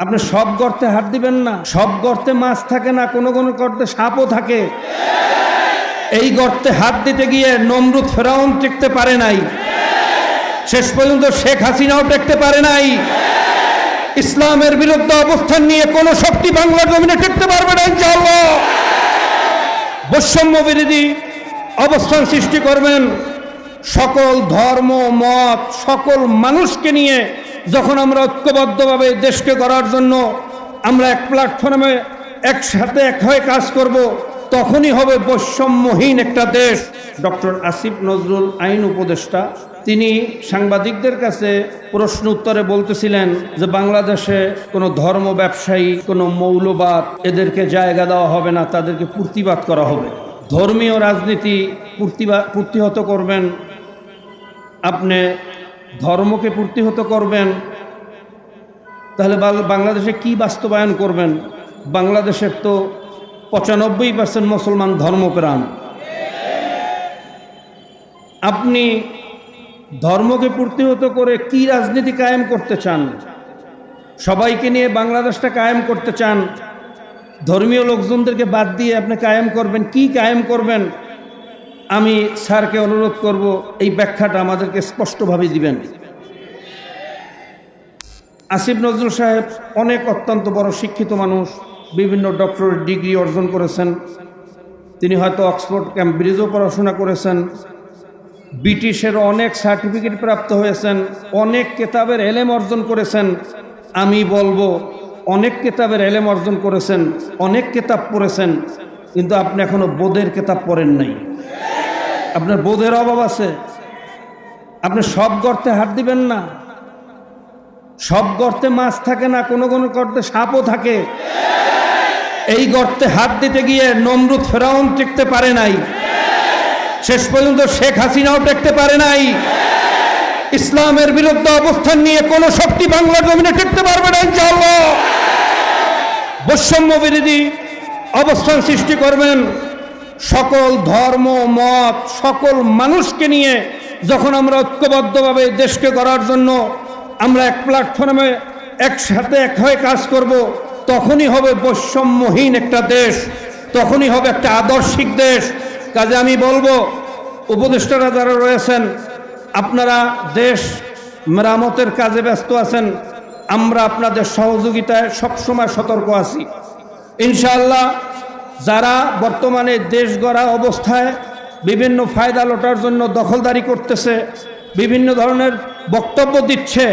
আপনি সব গর্তে হাত দিবেন না, সব গর্তে মাছ থাকে না, কোনো কোনো গর্তে সাপও থাকে। এই গর্তে হাত দিতে গিয়ে নমরুদ ফেরাউন টিকতে পারে নাই। শেষ পর্যন্ত শেখ হাসিনাও টেকতে পারে নাই। ইসলামের বিরুদ্ধে অবস্থান নিয়ে কোনো শক্তি বাংলার জমিনে টিকতে পারবে না, ইনশাআল্লাহ। বৈষম্য বিরোধী অবস্থান সৃষ্টি করবেন। সকল ধর্ম, মত, সকল মানুষকে নিয়ে যখন আমরা ঐক্যবদ্ধভাবে দেশকে করার জন্য আমরা এক প্ল্যাটফর্মে একসাথে এক হয়ে কাজ করব, তখনই হবে বৈষম্যহীন একটা দেশ। ডক্টর আসিফ নজরুল আইন উপদেষ্টা, তিনি সাংবাদিকদের কাছে প্রশ্ন উত্তরে বলতেছিলেন যে বাংলাদেশে কোনো ধর্ম ব্যবসায়ী, কোনো মৌলবাদ এদেরকে জায়গা দেওয়া হবে না, তাদেরকে প্রতিবাদ করা হবে। ধর্মীয় রাজনীতি প্রতিহত করবেন আপনি ধর্মকে প্রতিহত করবেন। তাহলে বাংলাদেশে কি বাস্তবায়ন করবেন? বাংলাদেশের তো পঁচানব্বই পার্সেন্ট মুসলমান ধর্মপ্রাণ। আপনি ধর্মকে প্রতিহত করে কি রাজনীতি কায়েম করতে চান? সবাইকে নিয়ে বাংলাদেশটা কায়েম করতে চান? ধর্মীয় লোকজনদেরকে বাদ দিয়ে আপনি কায়েম করবেন, কি কায়েম করবেন? আমি স্যারকে অনুরোধ করব, এই ব্যাখ্যাটা আমাদেরকে স্পষ্টভাবে দিবেন। আসিফ নজরুল সাহেব অনেক অত্যন্ত বড় শিক্ষিত মানুষ, বিভিন্ন ডক্টরেট ডিগ্রি অর্জন করেছেন। তিনি হয়তো অক্সফোর্ড ক্যাম্ব্রিজও পড়াশোনা করেছেন। ব্রিটিশের অনেক সার্টিফিকেট প্রাপ্ত হয়েছেন, অনেক কেতাবের এলেম অর্জন করেছেন। আমি বলব, অনেক কেতাবের এলেম অর্জন করেছেন, অনেক কেতাব পড়েছেন, কিন্তু আপনি এখনও বোধের কেতাব পড়েন নাই। আপনার বোধের অভাব আছে। আপনি সব গর্তে হাত দিবেন না। সব গর্তে মাছ থাকে না, কোনো কোনো গর্তে সাপও থাকে। এই গর্তে হাত দিতে গিয়ে নমরুদ ফেরাউন টিকতে পারে নাই। শেষ পর্যন্ত শেখ হাসিনাও টেকতে পারে নাই। ইসলামের বিরুদ্ধে অবস্থান নিয়ে কোনো শক্তি বাংলার জমিনে টিকতে পারবে না, ইনশাআল্লাহ। বৈষম্য বিরোধী অবস্থান সৃষ্টি করবেন। সকল ধর্ম, মত, সকল মানুষকে নিয়ে যখন আমরা ঐক্যবদ্ধভাবে দেশকে করার জন্য আমরা এক প্ল্যাটফর্মে একসাথে এক হয়ে কাজ করব, তখনই হবে বৈষম্যহীন একটা দেশ, তখনই হবে একটা আদর্শিক দেশ। কাজে আমি বলব, উপদেষ্টারা যারা রয়েছেন, আপনারা দেশ মেরামতের কাজে ব্যস্ত আছেন, আমরা আপনাদের সহযোগিতায় সবসময় সতর্ক আছি। ইনশাআল্লাহ যারা বর্তমানে দেশ গড়া অবস্থায় বিভিন্ন ফায়দা লোটার জন্য দখলদারি করতেছে, বিভিন্ন ধরনের বক্তব্য দিচ্ছে,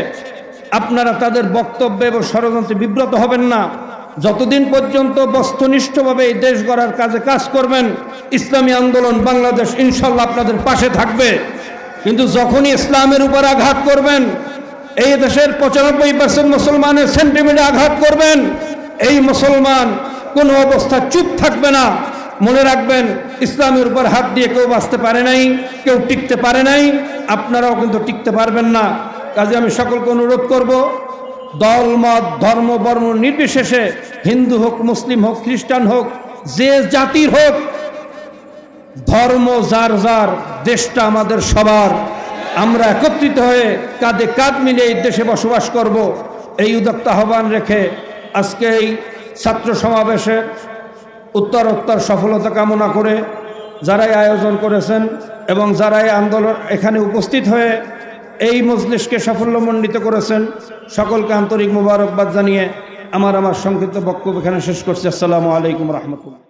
আপনারা তাদের বক্তব্যে এবং ষড়যন্ত্রে বিব্রত হবেন না। যতদিন পর্যন্ত বস্তুনিষ্ঠভাবে এই দেশ গড়ার কাজে কাজ করবেন, ইসলামী আন্দোলন বাংলাদেশ ইনশাল্লাহ আপনাদের পাশে থাকবে। কিন্তু যখনই ইসলামের উপর আঘাত করবেন, এই দেশের পঁচানব্বই পার্সেন্ট মুসলমানের সেন্টিমেন্টে আঘাত করবেন, এই মুসলমান কোনো অবস্থা চুপ থাকবে না। মনে রাখবেন, ইসলামের উপর হাত দিয়ে কেউ বাঁচতে পারে নাই, কেউ টিকতে পারে নাই, আপনারাও কিন্তু টিকতে পারবেন না। কাজে আমি সকলকে অনুরোধ করব, দল, মত, ধর্ম, বর্ণ নির্বিশেষে, হিন্দু হোক, মুসলিম হোক, খ্রিস্টান হোক, যে জাতির হোক, ধর্ম যার যার, দেশটা আমাদের সবার। আমরা একত্রিত হয়ে কাঁধে কাঁধ মিলে এই দেশে বসবাস করব। এই উদ্যোক্তা আহ্বান রেখে আজকে এই ছাত্র সমাবেশে উত্তরোত্তর সফলতা কামনা করে যারাই আয়োজন করেছেন এবং যারাই আন্দোলন এখানে উপস্থিত হয়ে এই মজলিসকে সাফল্যমণ্ডিত করেছেন, সকলকে আন্তরিক মুবারকবাদ জানিয়ে আমার আমার সংক্ষিপ্ত বক্তব্য এখানে শেষ করছি। আসসালামু আলাইকুম রহমতুল্লাহ।